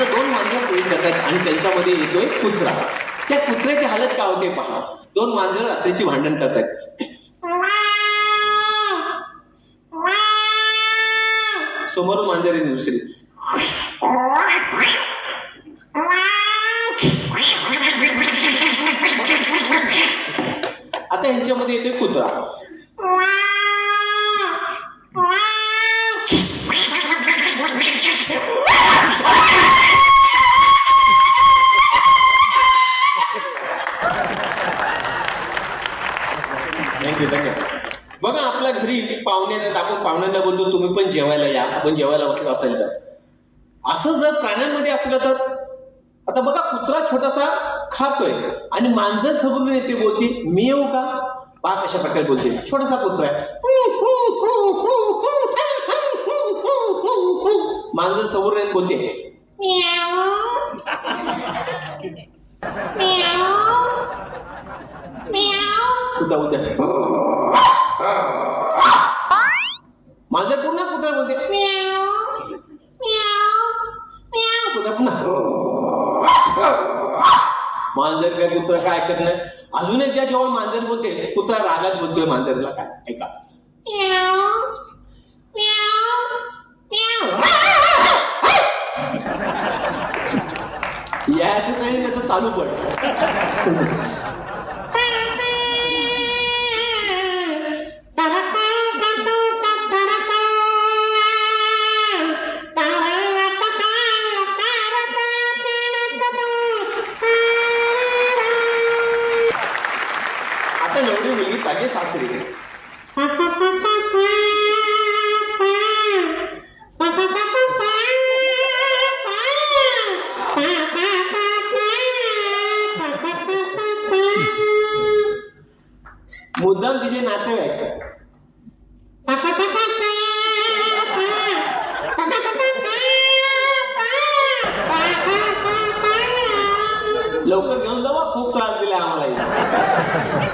आता दोन मांजरं पुढे जातात आणि त्यांच्यामध्ये येतोय कुत्रा. त्या कुत्र्याची हालत काय होते पहा. दोन मांजरं रात्रीची भांडण करतात. समोर मांजर आहे दुसरी. आता यांच्यामध्ये येतोय कुत्रा. बघा घरी पाहुणे येतात आपण पाहुण्यांना बोलतो तुम्ही पण जेवायला या आपण जेवायला बसलो असेल तर. असं जर प्राण्यांमध्ये असलं तर आता बघा कुत्रा छोटासा खातोय आणि मांजर समोरून येते बोलते मी येऊ का? पहा कशा प्रकारे बोलते. छोटासा कुत्रा आहे. मांजर समोर येऊन बोलते उद्या उद्या मांजर पुन्हा कुत्रा बोलते कुत्रा पुन्हा मांजर काय कुत्रा काय नाही अजून एकदा जेव्हा मांजर बोलते कुत्रा रागात बोलतोय मांजरला काय? ऐका. यायचं नाही त्याचं चालू पण एवढी मुलगी चालली सासरी मुद्दाम तिचे नातेवाईक. लवकर घेऊन जावा खूप त्रास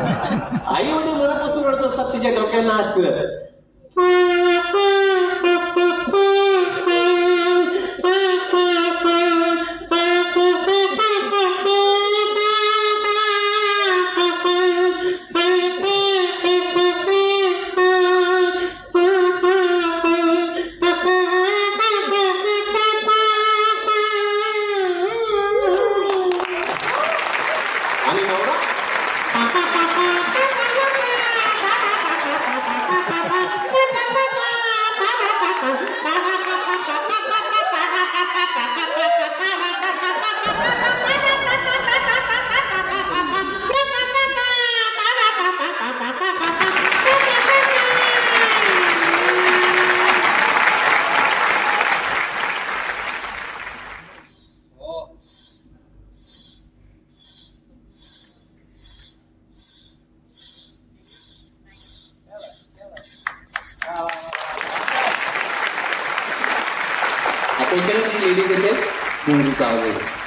आई वडील मनापासून रडत असतात तिच्या डोक्यांना हात फिरत इकडे ती? लेडी देते मुंगीचा आवाज येतो.